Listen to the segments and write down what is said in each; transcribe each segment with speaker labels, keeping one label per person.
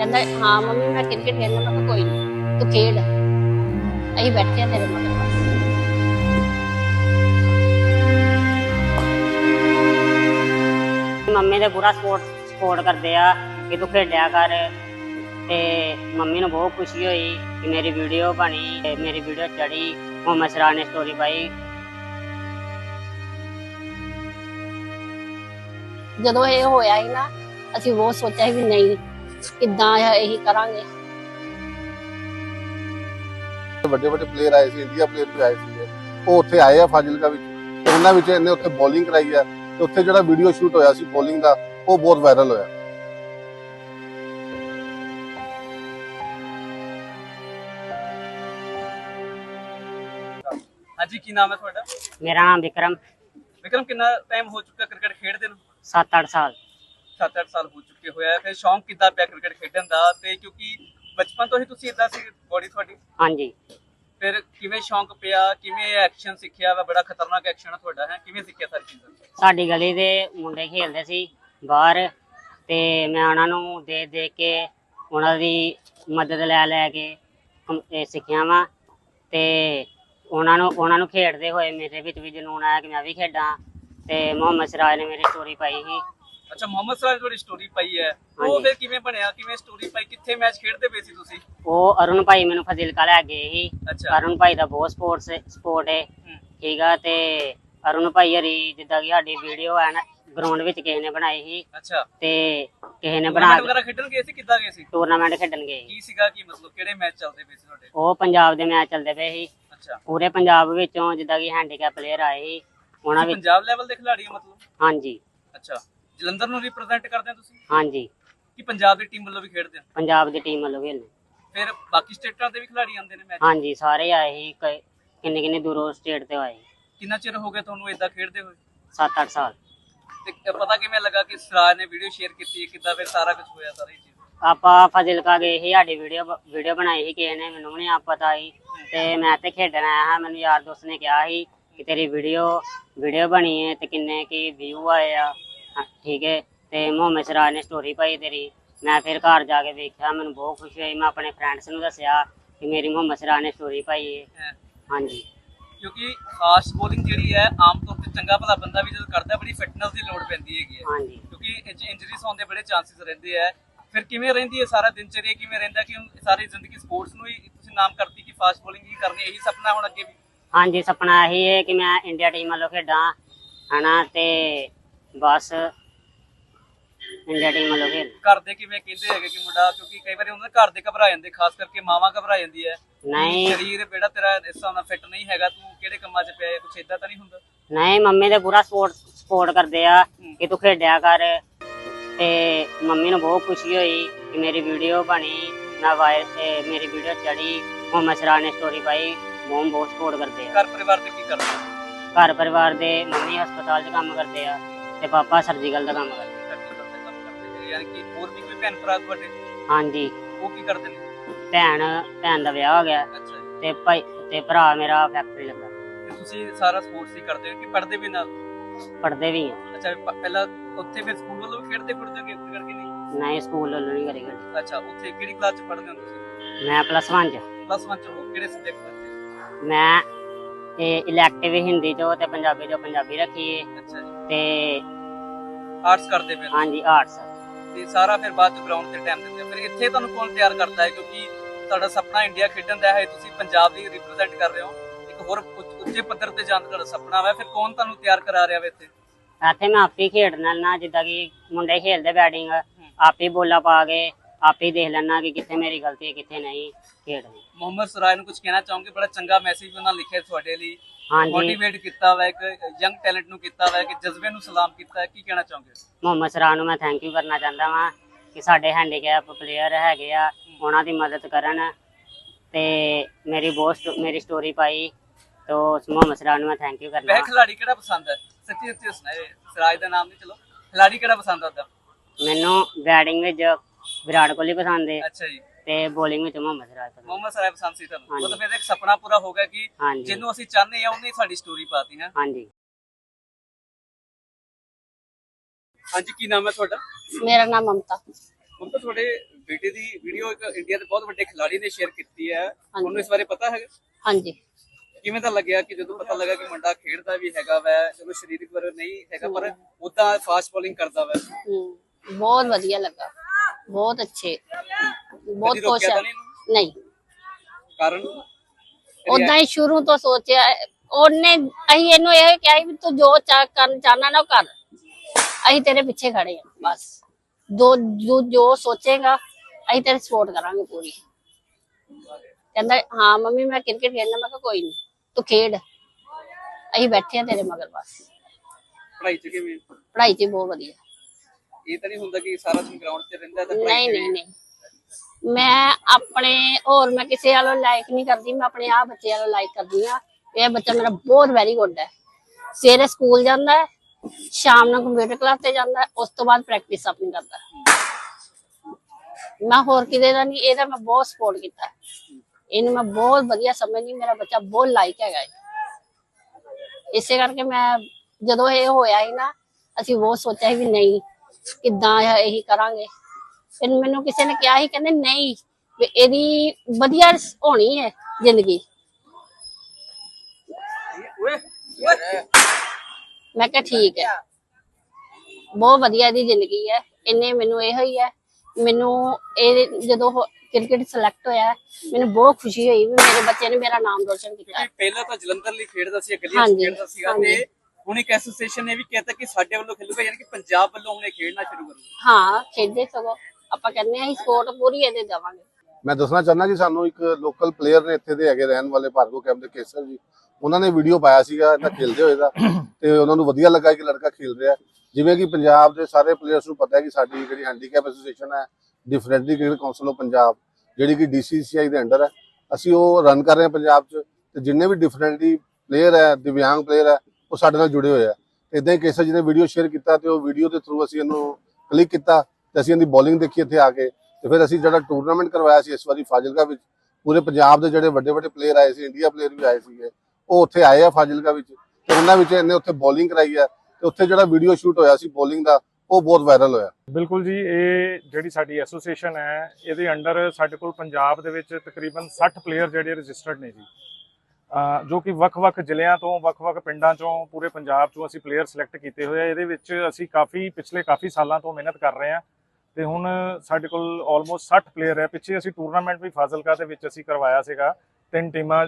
Speaker 1: ਕਹਿੰਦਾ ਹਾਂ ਮੰਮੀ ਮੈਂ ਕ੍ਰਿਕਟ ਖੇਡਣਾ ਮੈਂ ਕਿਹਾ ਕੋਈ ਨਹੀਂ ਤੂੰ ਖੇਡ। ਅਸੀਂ ਬੈਠੇ ਆ ਤੇਰੇ ਮਗਰ
Speaker 2: ਮੰਮੀ ਦੇ ਪੂਰਾ ਸਪੋਰਟ ਸਪੋਰਟ ਕਰਦੇ ਆ ਕਿ ਤੂੰ ਖੇਡਿਆ ਕਰ। ਤੇ ਮੰਮੀ ਨੂੰ ਬਹੁਤ ਖੁਸ਼ੀ ਹੋਈ ਕਿ ਮੇਰੀ ਵੀਡੀਓ ਬਣੀ ਤੇ ਮੇਰੀ ਵੀਡੀਓ ਚੜੀ ਮੁਹੰਮਦ ਸਰਾ ਨੇ ਸਟੋਰੀ ਪਾਈ।
Speaker 1: ਜਦੋਂ ਇਹ ਹੋਇਆ ਸੀ ਨਾ ਅਸੀਂ ਬਹੁਤ ਸੋਚਿਆ ਵੀ ਨਹੀਂ ਕਿੱਦਾਂ ਇਹੀ ਕਰਾਂਗੇ।
Speaker 3: ਵੱਡੇ ਵੱਡੇ ਪਲੇਅਰ ਆਏ ਸੀ ਇੰਡੀਆ ਪਲੇਅਰ ਵੀ ਆਏ ਸੀ। ਉਹ ਉੱਥੇ ਆਏ ਆ ਫਾਜ਼ਿਲਕਾ ਵਿੱਚ। ਤੇ ਉਹਨਾਂ ਵਿੱਚ ਇਹਨੇ ਉੱਥੇ ਬੋਲਿੰਗ ਕਰਾਈ ਆ। ਤੇ ਉੱਥੇ ਜਿਹੜਾ ਵੀਡੀਓ ਸ਼ੂਟ ਹੋਇਆ ਸੀ ਬੋਲਿੰਗ ਦਾ ਉਹ ਬਹੁਤ ਵਾਇਰਲ ਹੋਇਆ।
Speaker 4: ਹਾਂਜੀ ਕੀ ਨਾਮ ਹੈ ਤੁਹਾਡਾ?
Speaker 2: ਮੇਰਾ ਨਾਮ ਵਿਕਰਮ।
Speaker 4: ਵਿਕਰਮ ਕਿੰਨਾ ਟਾਈਮ ਹੋ ਚੁੱਕਾ ਕ੍ਰਿਕਟ ਖੇਡਦੇ ਨੂੰ?
Speaker 2: 7-8 ਸਾਲ।
Speaker 4: 7-8 ਸਾਲ ਹੋ ਚੁੱਕੇ ਹੋਇਆ ਫਿਰ ਸ਼ੌਂਕ ਕਿੱਦਾਂ ਪਿਆ ਕ੍ਰਿਕਟ ਖੇਡਣ ਦਾ? ਤੇ ਕਿਉਂਕਿ ਬਚਪਨ ਤੋਂ ਹੀ ਤੁਸੀਂ ਇਦਾਂ ਸੀ ਬੋਡੀ ਤੁਹਾਡੀ?
Speaker 2: ਹਾਂਜੀ।
Speaker 4: ਫਿਰ ਕਿਵੇਂ ਸ਼ੌਂਕ ਪਿਆ? ਕਿਵੇਂ ਐਕਸ਼ਨ ਸਿੱਖਿਆ? ਵਾ ਬੜਾ ਖਤਰਨਾਕ ਐਕਸ਼ਨ ਤੁਹਾਡਾ ਹੈ? ਕਿਵੇਂ ਸਿੱਖਿਆ ਸਾਰੀ ਚੀਜ਼ਾਂ?
Speaker 2: ਸਾਡੀ ਗਲੀ ਦੇ ਮੁੰਡੇ ਖੇਡਦੇ ਸੀ ਬਾਹਰ ਤੇ ਮੈਂ ਉਹਨਾਂ ਨੂੰ ਦੇਖ ਦੇਖ ਕੇ ਉਹਨਾਂ ਦੀ ਮਦਦ ਲੈ ਲੈ ਕੇ ਇਹ ਸਿੱਖਿਆ ਵਾਂ ਤੇ ਉਹਨਾਂ ਨੂੰ ਉਹਨਾਂ ਨੂੰ ਖੇਡਦੇ ਹੋਏ ਮੇਰੇ ਵਿੱਚ ਵੀ ਜਨੂਨ ਆਇਆ ਕਿ ਮੈਂ ਵੀ ਖੇਡਾਂ ਤੇ ਮੁਹੰਮਦ ਸਿਰਾਜ ਨੇ ਮੇਰੀ ਸਟੋਰੀ ਪਾਈ ਸੀ।
Speaker 4: ਅੱਛਾ ਮੁਹੰਮਦ ਸਲਾਹ ਤੁਹਾਡੀ ਸਟੋਰੀ ਪਾਈ ਹੈ। ਉਹ
Speaker 2: ਹਾਂਜੀ।
Speaker 4: ਫਿਰ ਕਿਵੇਂ ਬਣਿਆ? ਕਿਵੇਂ ਸਟੋਰੀ ਪਾਈ? ਕਿੱਥੇ ਮੈਚ ਖੇਡਦੇ ਪਏ ਸੀ ਤੁਸੀਂ?
Speaker 2: ਉਹ ਅਰੁਣ ਭਾਈ ਮੈਨੂੰ ਫਜ਼ਿਲਕਾ ਲੈ ਗਏ ਸੀ।
Speaker 4: ਅੱਛਾ।
Speaker 2: ਅਰੁਣ ਭਾਈ ਦਾ ਬਹੁਤ ਸਪੋਰਟਸ ਸਪੋਰਟ ਹੈ।
Speaker 4: ਹੂੰ।
Speaker 2: ਠੀਕ ਆ ਤੇ ਅਰੁਣ ਭਾਈ ਹਰੀ ਜਿੱਦਾਂ ਕਿ ਸਾਡੀ ਵੀਡੀਓ ਹੈ ਨਾ ਗਰਾਊਂਡ ਵਿੱਚ ਕਿਸੇ ਨੇ ਬਣਾਈ ਸੀ।
Speaker 4: ਅੱਛਾ।
Speaker 2: ਤੇ ਕਿਸੇ ਨੇ ਬਣਾ
Speaker 4: ਟੂਰਨਾਮੈਂਟ ਵਗੈਰਾ ਖੇਡਣ ਗਏ ਸੀ? ਕਿੱਦਾਂ ਗਏ ਸੀ?
Speaker 2: ਟੂਰਨਾਮੈਂਟ ਖੇਡਣ ਗਏ ਸੀ।
Speaker 4: ਕੀ ਸੀਗਾ? ਕੀ ਮਤਲਬ ਕਿਹੜੇ ਮੈਚ ਚੱਲਦੇ ਪਏ ਸੀ ਤੁਹਾਡੇ?
Speaker 2: ਉਹ ਪੰਜਾਬ ਦੇ ਮੈਚ ਚੱਲਦੇ ਪਏ ਸੀ।
Speaker 4: ਅੱਛਾ।
Speaker 2: ਪੂਰੇ ਪੰਜਾਬ ਵਿੱਚੋਂ ਜਿੱਦਾਂ ਕਿ ਹੈਂਡੀਕੈਪ ਪਲੇਅਰ ਆਏ ਸੀ। ਉਹਨਾਂ
Speaker 4: ਤੁਸੀਂ
Speaker 2: ਵਿੱਚ
Speaker 4: ਪੰਜਾਬ ਲੈਵਲ ਦੇ ਖਿਡਾਰੀ ਹੋ ਮਤਲਬ?
Speaker 2: ਹਾਂਜੀ।
Speaker 4: ਅੱਛਾ। ਜਲੰਧਰ ਨੂੰ ਰਿਪਰੈਜ਼ੈਂਟ ਕਰਦੇ ਹੋ ਤੁਸੀਂ?
Speaker 2: ਹਾਂਜੀ।
Speaker 4: ਕਿ ਪੰਜਾਬ ਦੀ ਟੀਮ ਵੱਲੋਂ ਵੀ ਖੇਡਦੇ ਹੋ?
Speaker 2: ਪੰਜਾਬ ਦੀ ਟੀਮ ਵੱਲੋਂ ਖੇਡਦੇ
Speaker 4: ਫਿਰ ਬਾਕੀ ਸਟੇਟਾਂ ਦੇ ਵੀ ਖਿਡਾਰੀ ਆਉਂਦੇ ਨੇ ਮੈਚ
Speaker 2: ਹਾਂਜੀ ਸਾਰੇ ਆਏ ਸੀ ਕਈ- ਕਿੰਨੇ ਕਿੰਨੇ ਦੂਰੋਂ ਸਟੇਟ ਤੋਂ ਆਏ।
Speaker 4: ਕਿੰਨਾ ਚਿਰ ਹੋ ਗਿਆ ਤੁਹਾਨੂੰ ਇਦਾਂ ਖੇਡਦੇ ਹੋਏ?
Speaker 2: 7-8 ਸਾਲ।
Speaker 4: ਤੇ ਪਤਾ ਕਿਵੇਂ ਲੱਗਾ ਕਿ ਸਰਾਜ ਨੇ ਵੀਡੀਓ ਸ਼ੇਅਰ ਕੀਤੀ ਹੈ ਕਿੱਦਾਂ ਫਿਰ ਸਾਰਾ ਕੁਝ ਹੋਇਆ ਸਾਰੀ ਚੀਜ਼
Speaker 2: ਆਪਾਂ ਫਜ਼ਿਲਕਾ ਗਏ ਸੀ ਸਾਡੀ ਵੀਡੀਓ ਵੀਡੀਓ ਬਣਾਈ ਸੀ ਕਿਸੇ ਨੇ ਮੈਨੂੰ ਨਹੀਂ ਆਪ ਪਤਾ ਸੀ। ਤੇ ਮੈਂ ਤੇ ਖੇਡਣ ਆਇਆ ਹਾਂ ਮੈਨੂੰ ਯਾਰ ਦੋਸਤ ਨੇ ਕਿਹਾ ਸੀ ਕਿ ਤੇਰੀ ਵੀਡੀਓ ਵੀਡੀਓ ਬਣੀ ਹੈ ਤੇ ਕਿੰਨੇ ਕੀ ਵਿਊ ਆਏ ਆ। ਹਾਂ, ਠੀਕ ਹੈ। ਤੇ ਮੁਹੰਮਦ ਸਿਰਾਜ ਨੇ ਸਟੋਰੀ ਪਾਈ ਤੇਰੀ। ਮੈਂ ਫਿਰ ਘਰ ਜਾ ਕੇ ਵੇਖਿਆ ਮੈਨੂੰ ਬਹੁਤ ਖੁਸ਼ੀ ਹੋਈ। ਮੈਂ ਆਪਣੇ ਫਰੈਂਡਸ ਨੂੰ ਦੱਸਿਆ ਕਿ ਮੇਰੀ ਮੁਹੰਮਦ ਸਿਰਾਜ ਨੇ ਸਟੋਰੀ ਪਾਈ ਹੈ
Speaker 4: ਹੈ।
Speaker 2: ਹਾਂਜੀ।
Speaker 4: ਕਿਉਂਕਿ ਫਾਸਟ ਬੋਲਿੰਗ ਜਿਹੜੀ ਹੈ ਆਮ ਤੌਰ ਤੇ ਚੰਗਾ ਭਲਾ ਬੰਦਾ ਵੀ ਜਦੋਂ ਕਰਦਾ ਬੜੀ ਫਿਟਨੈਸ ਦੀ ਲੋੜ ਪੈਂਦੀ ਹੈਗੀ ਹੈ।
Speaker 2: ਹਾਂਜੀ।
Speaker 4: ਕਿਉਂਕਿ ਇੰਜਰੀਜ਼ ਹੋਣ ਦੇ ਬੜੇ ਚਾਂਸਸ ਰਹਿੰਦੇ ਆ। ਫਿਰ ਕਿਵੇਂ ਰਹਿੰਦੀ ਹੈ ਸਾਰਾ ਦਿਨਚਰਿਆ ਕਿਵੇਂ ਰਹਿੰਦਾ ਕਿ ਸਾਰੀ ਜ਼ਿੰਦਗੀ ਸਪੋਰਟਸ ਨੂੰ ਹੀ ਤੁਸੀਂ ਨਾਮ ਕਰਤੀ ਕਿ ਫਾਸਟ ਬੋਲਿੰਗ ਹੀ ਕਰਨੀ ਇਹੀ ਸੁਪਨਾ ਹੁਣ ਅੱਗੇ ਵੀ?
Speaker 2: ਹਾਂਜੀ ਸੁਪਨਾ ਇਹੀ ਹੈ ਕਿ ਮੈਂ ਇੰਡੀਆ ਟੀਮ ਵੱਲੋਂ ਖੇਡਾਂ ਹਨਾ ਤੇ ਬਸ ਇੰਡੀਆ ਟੀਮ ਵੱਲੋਂ ਖੇਡ
Speaker 4: ਘਰ ਦੇ ਕਿਵੇਂ ਕਹਿੰਦੇ ਹੈਗੇ ਕਿ ਮੁੰਡਾ? ਕਿਉਂਕਿ ਕਈ ਵਾਰੀ ਉਹਨਾਂ ਦੇ ਘਰ ਦੇ ਘਬਰਾ ਜਾਂਦੇ ਖਾਸ ਕਰਕੇ ਮਾਵਾਂ ਘਬਰਾ ਜਾਂਦੀ ਹੈ।
Speaker 2: ਨਹੀਂ।
Speaker 4: ਸਰੀਰ ਬੇੜਾ ਤੇਰਾ ਇਸ ਹਿਸਾਬ ਨਾਲ ਫਿੱਟ ਨਹੀਂ ਹੈਗਾ ਤੂੰ ਕਿਹੜੇ ਕੰਮਾਂ 'ਚ ਪਿਆ ਹੈ? ਕੁਛ ਇਦਾਂ ਤਾਂ ਨਹੀਂ ਹੁੰਦਾ?
Speaker 2: ਨਹੀਂ ਮੰਮੀ ਦੇ ਪੂਰਾ ਸਪੋਰਟ ਸਪੋਰਟ ਕਰਦੇ ਆ ਕਿ ਤੂੰ ਖੇਡਿਆ ਕਰ। ਤੇ ਮੰਮੀ ਨੂੰ ਬਹੁਤ ਖੁਸ਼ੀ ਹੋਈ ਕਿ ਮੇਰੀ ਵੀਡੀਓ ਬਣੀ ਮੈਂ ਵਾਇਰ ਤੇ ਮੇਰੀ ਵੀਡੀਓ ਚੜੀ। ਮੁਹੰਮਦ ਸਰਾ ਨੇ ਸਟੋਰੀ ਪਾਈ ਬਹੁਤ ਬਹੁਤ ਸਪੋਰਟ ਕਰਦੇ ਆ।
Speaker 4: ਘਰ ਪਰਿਵਾਰ ਦੇ ਕੀ ਕਰਦੇ?
Speaker 2: ਘਰ ਪਰਿਵਾਰ ਦੇ ਮੰਮੀ ਹਸਪਤਾਲ 'ਚ ਕੰਮ ਕਰਦੇ ਆ। ਤੇ ਪਾਪਾ ਸਰਜੀਕਲ ਦਾ ਕੰਮ ਕਰਦੇ।
Speaker 4: ਕਰਦੇ ਕਰਦੇ ਕੰਮ ਕਰਦੇ ਹੈਗੇ। ਯਾਨੀ ਕਿ ਹੋਰ ਵੀ ਕੋਈ ਭੈਣ ਭਰਾ ਤੁਹਾਡੇ?
Speaker 2: ਹਾਂਜੀ।
Speaker 4: ਉਹ ਕੀ ਕਰਦੇ ਨੇ?
Speaker 2: ਭੈਣ ਭੈਣ ਦਾ ਵਿਆਹ ਹੋ ਗਿਆ।
Speaker 4: ਅੱਛਾ ਜੀ।
Speaker 2: ਤੇ ਭਾਈ ਤੇ ਭਰਾ ਮੇਰਾ ਫੈਕਟਰੀ ਲੱਗਾ।
Speaker 4: ਤੇ ਤੁਸੀਂ ਸਾਰਾ ਸਪੋਰਟਸ ਹੀ ਕਰਦੇ ਹੋ ਕਿ ਪੜ੍ਹਦੇ ਵੀ ਨਾਲ?
Speaker 2: ਪੜਦੇ ਵੀ ਆ।
Speaker 4: ਅੱਛਾ ਪ- ਪਹਿਲਾਂ ਉੱਥੇ ਫਿਰ ਸਕੂਲ ਵੱਲੋਂ ਵੀ ਖੇਡਦੇ ਹੋਗੇ ਕੋਈ ਕਰਕੇ ਨਹੀਂ?
Speaker 2: ਨਹੀਂ ਸਕੂਲ ਵੱਲੋਂ ਨਹੀਂ ਕਰੀ ਗੱਡੀ
Speaker 4: ਅੱਛਾ ਉੱਥੇ ਕਿਹੜੀ ਕਲਾਸ 'ਚ ਪੜ੍ਹਦੇ ਹੋ ਤੁਸੀਂ
Speaker 2: ਮੈਂ ਪਲੱਸ 1 ਚ।
Speaker 4: ਪਲੱਸ 1 'ਚ ਹੋ ਕਿਹੜੇ ਸਬਜੈਕਟ
Speaker 2: ਮੈਂ ਇਹ ਇਲੈਕਟਿਵ ਹਿੰਦੀ ਚੋਂ ਤੇ ਪੰਜਾਬੀ ਚੋਂ ਪੰਜਾਬੀ ਰੱਖੀ ਏ।
Speaker 4: ਅੱਛਾ ਜੀ।
Speaker 2: ਤੇ
Speaker 4: ਆਰਟਸ ਕਰਦੇ ਫਿਰ?
Speaker 2: ਹਾਂਜੀ ਆਰਟਸ
Speaker 4: ਤੇ ਸਾਰਾ ਫਿਰ ਬਾਅਦ ਚ ਗਰਾਊਂਡ ਤੇ ਟਾਈਮ ਦਿੰਦੇ। ਫਿਰ ਇੱਥੇ ਤੁਹਾਨੂੰ ਕੌਣ ਤਿਆਰ ਕਰਦਾ ਹੈ? ਕਿਉਂਕਿ ਤੁਹਾਡਾ ਸੁਪਨਾ ਇੰਡੀਆ ਖੇਡਣ ਦਾ ਹੈ ਤੁਸੀਂ ਪੰਜਾਬ ਦੀ ਰਿਪਰੈਜ਼ੈਂਟ ਕਰ ਰਹੇ ਹੋ। ਇੱਕ ਹੋਰ ਉੱਚ- ਪੱਧਰ ਤੇ ਜਾਣ ਦਾ ਸੁਪਨਾ ਹੈ ਫਿਰ ਕੌਣ ਤੁਹਾਨੂੰ ਤਿਆਰ ਕਰਾ ਰਿਹਾ ਵੇ ਇੱਥੇ?
Speaker 2: ਇੱਥੇ ਮੈਂ ਆਪੇ ਹੀ ਖੇਡ ਲੈਣਾ ਜਿੱਦਾਂ ਕਿ ਮੁੰਡੇ ਖੇਡਦੇ ਬੈਟਿੰਗ ਆਪੇ ਬੋਲਾ ਪਾ ਕੇ ਆਪੇ ਦੇਖ ਲੈਣਾ ਕਿ ਕਿੱਥੇ ਮੇਰੀ ਗਲਤੀ ਹੈ ਕਿੱਥੇ ਨਹੀਂ ਖੇਡਣੀ।
Speaker 4: ਮੁਹੰਮਦ ਸਰਾਜ ਨੂੰ ਕੁਝ ਕਹਿਣਾ ਚਾਹੋਗੇ? ਬੜਾ ਚੰਗਾ ਮੈਸੇਜ ਉਹਨਾਂ ਲਿਖਿਆ ਤੁਹਾਡੇ ਲਈ।
Speaker 2: ਹਾਂਜੀ।
Speaker 4: ਮੋਟੀਵੇਟ ਕੀਤਾ ਵਾ ਇੱਕ ਯੰਗ ਟੈਲੈਂਟ ਨੂੰ ਕੀਤਾ ਵਾ ਕਿ ਜਜ਼ਬੇ ਨੂੰ ਸਲਾਮ ਕੀਤਾ ਹੈ ਕੀ ਕਹਿਣਾ ਚਾਹੋਗੇ?
Speaker 2: ਮੁਹੰਮਦ ਸਰਾਂ ਨੂੰ ਮੈਂ ਥੈਂਕ ਯੂ ਕਰਨਾ ਚਾਹੁੰਦਾ ਵਾਂ ਕਿ ਸਾਡੇ ਹੈਂਡੀਕੈਪ ਪਲੇਅਰ ਹੈਗੇ ਆ ਉਹਨਾਂ ਦੀ ਮਦਦ ਕਰਨ ਤੇ ਮੇਰੀ ਬਹੁਤ ਸਟੋ- ਮੇਰੀ ਸਟੋਰੀ ਪਾਈ ਤੋ ਮੁਹੰਮਦ ਸਰਾਂ ਨੂੰ ਮੈਂ ਥੈਂਕ ਯੂ ਕਰਨਾ
Speaker 4: ਵੈਸੇ ਖਿਲਾੜੀ ਕਿਹੜਾ ਪਸੰਦ ਹੈ? ਸੱਚੀ ਸੱਚੀ ਇਹ ਸਰਾਜ ਦਾ ਨਾਮ ਨਹੀਂ ਚਲੋ। ਖਿਲਾੜੀ ਕਿਹੜਾ ਪਸੰਦ ਆਉਂਦਾ
Speaker 2: ਮੈਨੂੰ ਬੈਟਿੰਗ ਵਿੱਚ ਵਿਰਾਟ ਕੋਹਲੀ ਪਸੰਦ ਹੈ
Speaker 4: ਅੱਛਾ ਜੀ।
Speaker 2: ਤੇ ਬੋਲਿੰਗ ਵਿੱਚ ਮੁਹੰਮਦ ਸਿਰਾਜ ਪਸੰਦ
Speaker 4: ਮੁਹੰਮਦ ਸਰਾਜ ਪਸੰਦ ਸੀ ਤੁਹਾਨੂੰ?
Speaker 2: ਹਾਂਜੀ।
Speaker 4: ਮਤਲਬ ਫਿਰ ਇੱਕ ਸੁਪਨਾ ਪੂਰਾ ਹੋ ਗਿਆ ਕਿ
Speaker 2: ਹਾਂਜੀ।
Speaker 4: ਜਿਹਨੂੰ ਅਸੀਂ ਚਾਹੁੰਦੇ ਆ ਉਹਨੇ ਸਾਡੀ ਸਟੋਰੀ ਪਾਤੀ ਹੈ?
Speaker 2: ਹਾਂਜੀ।
Speaker 4: ਹਾਂਜੀ ਕੀ ਨਾਮ ਹੈ ਤੁਹਾਡਾ?
Speaker 1: ਮੇਰਾ ਨਾਮ ਮਮਤਾ।
Speaker 4: ਹੁਣ ਤਾਂ ਤੁਹਾਡੇ ਬੇਟੇ ਦੀ ਵੀਡੀਓ ਇੱਕ ਇੰਡੀਆ ਦੇ ਬਹੁਤ ਵੱਡੇ ਖਿਡਾਰੀ ਨੇ ਸ਼ੇਅਰ ਕੀਤੀ ਹੈ। ਤੁਹਾਨੂੰ ਇਸ ਬਾਰੇ ਪਤਾ ਹੈਗਾ?
Speaker 1: ਹਾਂਜੀ।
Speaker 4: ਕਿਵੇਂ ਤਾਂ ਲੱਗਿਆ ਕਿ ਜਦੋਂ ਪਤਾ ਲੱਗਾ ਕਿ ਮੁੰਡਾ ਖੇਡਦਾ ਵੀ ਹੈਗਾ ਵੈ ਚਲੋ ਸਰੀਰਕ ਵਰ ਨਹੀਂ ਹੈਗਾ ਪਰ ਉਦਾਂ ਫਾਸਟ ਬੋਲਿੰਗ ਕਰਦਾ ਵੈ?
Speaker 1: ਹਮ, ਬਹੁਤ ਵਧੀਆ ਲੱਗਾ। ਬਹੁਤ ਅੱਛੇ। ਬਹੁਤ
Speaker 4: ਕਦੀ
Speaker 1: ਖੁਸ਼
Speaker 4: ਰੋਕਿਆ ਤਾਂ ਨਹੀਂ ਕਾਰਨ?
Speaker 1: ਉਦਾਂ ਹੀ ਸ਼ੁਰੂ ਤੋਂ ਸੋਚਿਆ। ਉਹਨੇ ਅਸੀਂ ਇਹਨੂੰ ਇਹ ਕਿਹਾ ਸੀ ਵੀ ਤੂੰ ਜੋ ਚਾਹ ਕਰਨ ਚਾਹਨਾ ਨਾ ਉਹ ਕਰ। ਅਸੀਂ ਤੇਰੇ ਪਿੱਛੇ ਖੜੇ ਆ ਬਸ। ਜੋ ਜੋ ਜੋ ਸੋਚੇਗਾ ਅਸੀਂ ਤੇਰੀ ਸਪੋਰਟ ਕਰਾਂਗੇ ਪੂਰੀ। ਕਹਿੰਦਾ ਹਾਂ ਮੰਮੀ ਮੈਂ ਕ੍ਰਿਕਟ ਖੇਡਣਾ। ਮੈਂ ਕਿਹਾ ਕੋਈ ਨਹੀਂ ਤੂੰ ਖੇਡ। ਅਸੀਂ ਬੈਠੇ ਆ ਤੇਰੇ ਮਗਰ ਬਸ।
Speaker 4: ਪੜ੍ਹਾਈ ਚ ਕਿਵੇਂ?
Speaker 1: ਪੜ੍ਹਾਈ 'ਚ ਬਹੁਤ ਵਧੀਆ।
Speaker 4: ਇਹ ਤਾਂ ਨਹੀਂ ਹੁੰਦਾ ਕਿ ਸਾਰਾ ਦਿਨ ਗਰਾਊਂਡ 'ਚ ਰਹਿੰਦਾ ਤਾਂ ਪੜ੍ਹਾਈ
Speaker 1: ਨਹੀਂ
Speaker 4: 'ਚ
Speaker 1: ਨਹੀਂ
Speaker 4: ਵੀ-
Speaker 1: ਨਹੀਂ। ਮੈਂ ਆਪਣੇ ਹੋਰ ਮੈਂ ਕਿਸੇ ਵੱਲੋਂ ਲਾਈਕ ਨਹੀਂ ਕਰਦੀ ਮੈਂ ਆਪਣੇ ਆਪ ਬੱਚੇ ਵੱਲੋਂ ਲਾਈਕ ਕਰਦੀ ਆ ਇਹ ਬੱਚਾ ਮੇਰਾ ਬਹੁਤ ਵੈਰੀ ਗੁੱਡ ਹੈ। ਸਵੇਰੇ ਸਕੂਲ ਜਾਂਦਾ ਹੈ ਸ਼ਾਮ ਨੂੰ ਕੰਪਿਊਟਰ ਕਲਾਸ ਤੇ ਜਾਂਦਾ ਹੈ ਉਸ ਤੋਂ ਬਾਅਦ ਪ੍ਰੈਕਟਿਸ ਆਪਣੀ ਕਰਦਾ ਹੈ। ਮੈਂ ਹੋਰ ਕਿਤੇ ਦਾ ਨਹੀਂ ਇਹਦਾ ਮੈਂ ਬਹੁਤ ਸਪੋਰਟ ਕੀਤਾ ਹੈ। ਇਹਨੂੰ ਮੈਂ ਬਹੁਤ ਵਧੀਆ ਸਮਝਦੀ ਮੇਰਾ ਬੱਚਾ ਬਹੁਤ ਲਾਈਕ ਹੈਗਾ ਹੈ। ਇਸੇ ਕਰਕੇ ਮੈਂ ਜਦੋਂ ਇਹ ਹੋਇਆ ਸੀ ਨਾ ਅਸੀਂ ਬਹੁਤ ਸੋਚਿਆ ਸੀ ਵੀ ਨਹੀਂ ਕਿੱਦਾਂ ਇਹੀ ਕਰਾਂਗੇ। ਫਿਰ ਮੈਨੂੰ ਕਿਸੇ ਨੇ ਕਿਹਾ ਸੀ ਕਹਿੰਦੇ ਨਹੀਂ ਵੀ ਇਹਦੀ ਵਧੀਆ ਹੋਣੀ ਹੈ ਜ਼ਿੰਦਗੀ। ਮੈਂ ਕਿਹਾ ਠੀਕ ਹੈ। ਬਹੁਤ ਵਧੀਆ ਇਹਦੀ ਜ਼ਿੰਦਗੀ ਹੈ। ਇਹਨੇ ਮੈਨੂੰ ਇਹੋ ਹੀ ਹੈ। ਮੈਨੂੰ ਇਹ ਜਦੋਂ ਕ੍ਰਿਕਟ ਸਿਲੈਕਟ ਹੋਇਆ ਮੈਨੂੰ ਬਹੁਤ ਖੁਸ਼ੀ ਹੋਈ ਵੀ ਮੇਰੇ ਬੱਚੇ ਨੇ ਮੇਰਾ ਨਾਮ ਰੋਸ਼ਨ ਕੀਤਾ।
Speaker 4: ਪਹਿਲਾਂ ਤਾਂ ਜਲੰਧਰ ਲਈ ਖੇਡਦਾ ਸੀ
Speaker 1: ਹਾਂਜੀ,
Speaker 4: ਖੇਡਦਾ ਸੀਗਾ। ਤੇ ਹੁਣ ਇੱਕ ਐਸੋਸੀਏਸ਼ਨ ਨੇ ਵੀ ਕਹਿਤਾ ਕਿ ਸਾਡੇ ਵੱਲੋਂ ਖੇਲੂਗਾ ਯਾਨੀ ਕਿ ਪੰਜਾਬ ਵੱਲੋਂ ਹੁਣ ਇਹ ਖੇਡਣਾ ਸ਼ੁਰੂ ਕਰੂਗਾ
Speaker 1: ਹਾਂ ਖੇਡਦੇ ਸਗੋਂ। ਆਪਾਂ ਕਹਿੰਦੇ ਹਾਂ ਸਪੋਰਟ ਪੂਰੀ ਇਹਦੇ ਦੇਵਾਂਗੇ।
Speaker 3: ਮੈਂ ਦੱਸਣਾ ਚਾਹੁੰਦਾ ਕਿ ਸਾਨੂੰ ਇੱਕ ਲੋਕਲ ਪਲੇਅਰ ਨੇ ਇੱਥੇ ਦੇ ਹੈਗੇ ਰਹਿਣ ਵਾਲੇ ਭਾਰਗੋ ਕੈਂਪ ਦੇ ਕੇਸਰ ਜੀ। ਉਹਨਾਂ ਨੇ ਵੀਡੀਓ ਪਾਇਆ ਸੀਗਾ ਇਹਨਾਂ ਖੇਲਦੇ ਹੋਏ ਦਾ। ਤੇ ਉਹਨਾਂ ਨੂੰ ਵਧੀਆ ਲੱਗਾ ਕਿ ਲੜਕਾ ਖੇਲ ਰਿਹਾ। ਹੈ। ਜਿਵੇਂ ਕਿ ਪੰਜਾਬ ਦੇ ਸਾਰੇ ਪਲੇਅਰਸ ਨੂੰ ਪਤਾ ਹੈ ਕਿ ਸਾਡੀ ਜਿਹੜੀ ਹੈਂਡੀਕੈਪ ਐਸੋਸੀਏਸ਼ਨ ਹੈ differently cricket council of Punjab ਜਿਹੜੀ ਕਿ ਡੀਸੀਸੀਆਈ ਦੇ ਅੰਡਰ ਹੈ। ਅਸੀਂ ਉਹ ਰਨ ਕਰ ਰਹੇ ਹਾਂ ਪੰਜਾਬ 'ਚ। ਤੇ ਜਿੰਨੇ ਵੀ ਡਿਫਰੈਂਟਲੀ ਪਲੇਅਰ ਹੈ ਦਿਵਿਆਂਗ ਪਲੇਅਰ ਹੈ ਉਹ ਸਾਡੇ ਨਾਲ ਜੁੜੇ ਹੋਏ ਆ। ਇਦਾਂ ਹੀ ਕੇਸਰ ਜੀ ਵੀਡੀਓ ਸ਼ੇਅਰ ਕੀਤਾ ਤੇ ਉਹ ਵੀਡੀਓ ਦੇ ਥਰੂ ਅਸੀਂ ਇਹਨੂੰ ਕਲਿੱਕ ਕੀਤਾ ਤੇ ਅਸੀਂ ਇਹਦੀ ਬੋਲਿੰਗ ਦੇਖੀ ਇੱਥੇ ਆ ਕੇ। ਤੇ ਫਿਰ ਅਸੀਂ ਜਿਹੜਾ ਟੂਰਨਾਮੈਂਟ ਕਰਵਾਇਆ ਸੀ ਇਸ ਵਾਰੀ ਫਾਜ਼ਿਲਕਾ ਵਿੱਚ, ਪੂਰੇ ਪੰਜਾਬ ਦੇ ਜਿਹੜੇ ਵੱਡੇ ਵੱਡੇ ਪਲੇਅਰ ਆਏ ਸੀ ਇੰਡੀਆ ਪਲੇਅਰ ਵੀ ਆਏ ਸੀਗੇ, ਉਹ ਉੱਥੇ ਆਏ ਆ ਫਾਜ਼ਿਲਕਾ ਵਿੱਚ। ਤੇ ਉਹਨਾਂ ਵਿੱਚ ਇਹਨੇ ਉੱਥੇ ਬੋਲਿੰਗ ਕਰਾਈ ਹੈ ਤੇ ਉੱਥੇ ਜਿਹੜਾ ਵੀਡੀਓ ਸ਼ੂਟ ਹੋਇਆ ਸੀ ਬੋਲਿੰਗ ਦਾ, ਉਹ ਬਹੁਤ ਵਾਇਰਲ ਹੋਇਆ।
Speaker 5: ਬਿਲਕੁਲ ਜੀ, ਇਹ ਜਿਹੜੀ ਸਾਡੀ ਐਸੋਸੀਏਸ਼ਨ ਹੈ, ਇਹਦੇ ਅੰਡਰ ਸਾਡੇ ਕੋਲ ਪੰਜਾਬ ਦੇ ਵਿੱਚ ਤਕਰੀਬਨ 60 ਪਲੇਅਰ ਜਿਹੜੇ ਰਜਿਸਟਰਡ ਨੇ ਜੀ। ਜੋ ਕਿ ਵੱਖ-ਵੱਖ ਜ਼ਿਲ੍ਹਿਆਂ ਤੋਂ, ਵੱਖ-ਵੱਖ ਪਿੰਡਾਂ ਚੋਂ, ਪੂਰੇ ਪੰਜਾਬ ਚੋਂ ਅਸੀਂ ਪਲੇਅਰ ਸਿਲੈਕਟ ਕੀਤੇ ਹੋਏ ਆ। ਇਹਦੇ ਵਿੱਚ ਅਸੀਂ ਕਾਫੀ, ਪਿਛਲੇ ਕਾਫੀ ਸਾਲਾਂ ਤੋਂ ਮਿਹਨਤ ਕਰ ਰਹੇ ਹਾਂ ਤੇ ਹੁਣ ਸਾਡੇ ਕੋਲ ਆਲਮੋਸਟ 60 ਪਲੇਅਰ ਹੈ ਪਿੱਛੇ ਅਸੀਂ ਟੂਰਨਾਮੈਂਟ ਵੀ ਫਾਜ਼ਿਲਕਾ ਦੇ ਵਿੱਚ ਅਸੀਂ ਕਰਵਾਇਆ ਸੀਗਾ। ਤਿੰਨ ਟੀਮਾਂ,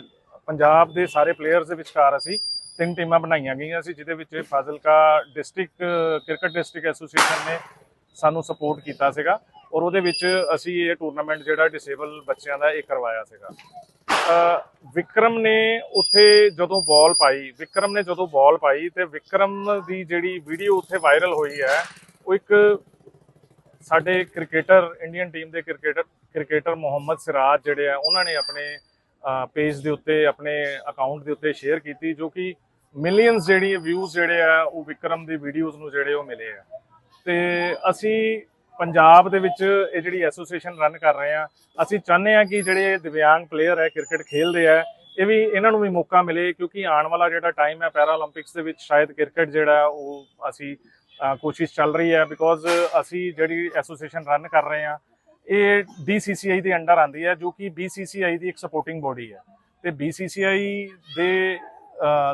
Speaker 5: ਪੰਜਾਬ ਦੇ ਸਾਰੇ ਪਲੇਅਰਸ ਦੇ ਵਿਚਕਾਰ ਅਸੀਂ ਤਿੰਨ ਟੀਮਾਂ ਬਣਾਈਆਂ ਗਈਆਂ ਸੀ, ਜਿਹਦੇ ਵਿੱਚ Fazilka district cricket district association ਨੇ ਸਾਨੂੰ ਸਪੋਰਟ ਕੀਤਾ ਸੀਗਾ। ਔਰ ਉਹਦੇ ਵਿੱਚ ਅਸੀਂ ਇਹ ਟੂਰਨਾਮੈਂਟ ਜਿਹੜਾ ਡਿਸੇਬਲ ਬੱਚਿਆਂ ਦਾ ਇਹ ਕਰਵਾਇਆ ਸੀਗਾ। ਵਿਕਰਮ ਨੇ ਉੱਥੇ ਜਦੋਂ ਬਾਲ ਪਾਈ, ਵਿਕਰਮ ਨੇ ਜਦੋਂ ਬਾਲ ਪਾਈ ਤੇ ਵਿਕਰਮ ਦੀ ਜਿਹੜੀ ਵੀਡੀਓ ਉੱਥੇ ਵਾਇਰਲ ਹੋਈ ਹੈ, ਉਹ ਇੱਕ ਸਾਡੇ ਕ੍ਰਿਕਟਰ ਇੰਡੀਅਨ ਟੀਮ ਦੇ ਕ੍ਰਿਕਟਰ ਕ੍ਰਿਕਟਰ ਮੁਹੰਮਦ ਸਿਰਾਜ ਜਿਹੜੇ ਆ, ਉਹਨਾਂ ਨੇ ਆਪਣੇ ਪੇਜ ਦੇ ਉੱਤੇ, ਆਪਣੇ ਅਕਾਊਂਟ ਦੇ ਉੱਤੇ ਸ਼ੇਅਰ ਕੀਤੀ ਜੋ ਕਿ ਮਿਲੀਅਨਸ ਜਿਹੜੀ ਵਿਊਜ਼ ਜਿਹੜੇ ਆ, ਉਹ ਵਿਕਰਮ ਦੀ ਵੀਡੀਓਜ਼ ਨੂੰ ਜਿਹੜੇ ਉਹ ਮਿਲੇ ਆ। ਤੇ ਅਸੀਂ ਪੰਜਾਬ ਦੇ ਵਿੱਚ ਇਹ ਜਿਹੜੀ ਐਸੋਸੀਏਸ਼ਨ ਰਨ ਕਰ ਰਹੇ ਆ ਅਸੀਂ ਚਾਹੁੰਦੇ ਆ ਕਿ ਜਿਹੜੇ ਦਿਵਿਆਂਗ ਪਲੇਅਰ ਹੈ, ਕ੍ਰਿਕਟ ਖੇਡਦੇ ਆ ਇਹ ਵੀ ਇਹਨਾਂ ਨੂੰ ਵੀ ਮੌਕਾ ਮਿਲੇ ਕਿਉਂਕਿ ਆਉਣ ਵਾਲਾ ਜਿਹੜਾ ਟਾਈਮ ਹੈ ਪੈਰਾ ਦੇ ਵਿੱਚ ਸ਼ਾਇਦ ਕ੍ਰਿਕਟ ਜਿਹੜਾ ਉਹ ਅਸੀਂ ਕੋਸ਼ਿਸ਼ ਚੱਲ ਰਹੀ ਹੈ ਬਿਕੋਜ਼ ਅਸੀਂ ਜਿਹੜੀ ਐਸੋਸੀਏਸ਼ਨ ਰਨ ਕਰ ਰਹੇ ਆ ਇਹ DCCI ਦੇ ਅੰਡਰ ਆਂਦੀ ਹੈ ਜੋ ਕਿ BCCI ਦੀ ਇੱਕ ਸਪੋਰਟਿੰਗ ਬੋਡੀ ਹੈ ਤੇ BCCI ਦੇ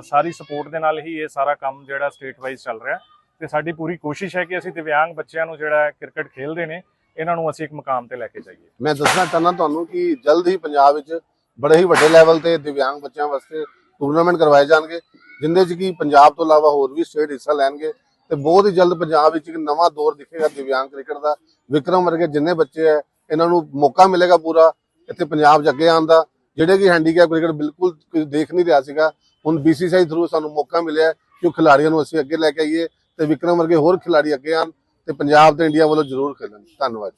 Speaker 5: ਸਾਰੀ ਸਪੋਰਟ ਦੇ ਨਾਲ ਹੀ ਇਹ ਸਾਰਾ ਕੰਮ ਜਿਹੜਾ ਸਟੇਟ ਵਾਈਜ਼ ਚੱਲ ਰਿਹਾ ਹੈ। ਤੇ ਸਾਡੀ ਪੂਰੀ ਕੋਸ਼ਿਸ਼ ਹੈ ਕਿ ਅਸੀਂ ਦਿਵਿਆਂਗ ਬੱਚਿਆਂ ਨੂੰ ਜਿਹੜਾ ਕ੍ਰਿਕਟ ਖੇਲਦੇ ਨੇ, ਇਹਨਾਂ ਨੂੰ ਅਸੀਂ ਇੱਕ ਮੁਕਾਮ ਤੇ ਲੈ ਕੇ ਜਾਈਏ।
Speaker 3: ਮੈਂ ਦੱਸਣਾ ਚਾਹੁੰਦਾ ਤੁਹਾਨੂੰ ਕਿ ਜਲਦ ਹੀ ਪੰਜਾਬ ਵਿੱਚ ਬੜੇ ਹੀ ਵੱਡੇ ਲੈਵਲ ਤੇ ਦਿਵਿਆਂਗ ਬੱਚਿਆਂ ਵਾਸਤੇ ਟੂਰਨਾਮੈਂਟ ਕਰਵਾਏ ਜਾਣਗੇ, ਜਿੰਦੇ 'ਚ ਕਿ ਪੰਜਾਬ ਤੋਂ ਇਲਾਵਾ ਹੋਰ ਵੀ ਸਟੇਟ ਹਿੱਸਾ ਲੈਣਗੇ ਤੇ ਬਹੁਤ ਹੀ ਜਲਦ ਪੰਜਾਬ ਵਿੱਚ ਇੱਕ ਨਵਾਂ ਦੌਰ ਦਿਖੇਗਾ ਦਿਵਿਆਂਗ ਕ੍ਰਿਕਟ ਦਾ। ਵਿਕਰਮ ਵਰਗੇ ਜਿੰਨੇ ਬੱਚੇ ਹੈ, ਇਹਨਾਂ ਨੂੰ ਮੌਕਾ ਮਿਲੇਗਾ ਪੂਰਾ ਇੱਥੇ ਪੰਜਾਬ 'ਚ ਅੱਗੇ ਆਉਣ ਦਾ। ਜਿਹੜੇ ਕਿ ਹੈਂਡੀਕੈਪ ਕ੍ਰਿਕਟ ਬਿਲਕੁਲ ਦੇਖ ਨਹੀਂ ਰਿਹਾ ਸੀਗਾ, ਹੁਣ BCCI ਥਰੂ ਸਾਨੂੰ ਮੌਕਾ ਮਿਲਿਆ ਕਿ ਉਹ ਖਿਡਾਰੀਆਂ ਨੂੰ ਅਸੀਂ ਅੱਗੇ ਲੈ ਕੇ ਆਈਏ। ਤੇ ਵਿਕਰਮ ਵਰਗੇ ਹੋਰ ਖਿਡਾਰੀ ਅੱਗੇ ਆਉਣ ਤੇ ਪੰਜਾਬ ਤੇ ਇੰਡੀਆ ਵੱਲੋਂ ਜ਼ਰੂਰ ਖੇਲਣ ਧੰਨਵਾਦ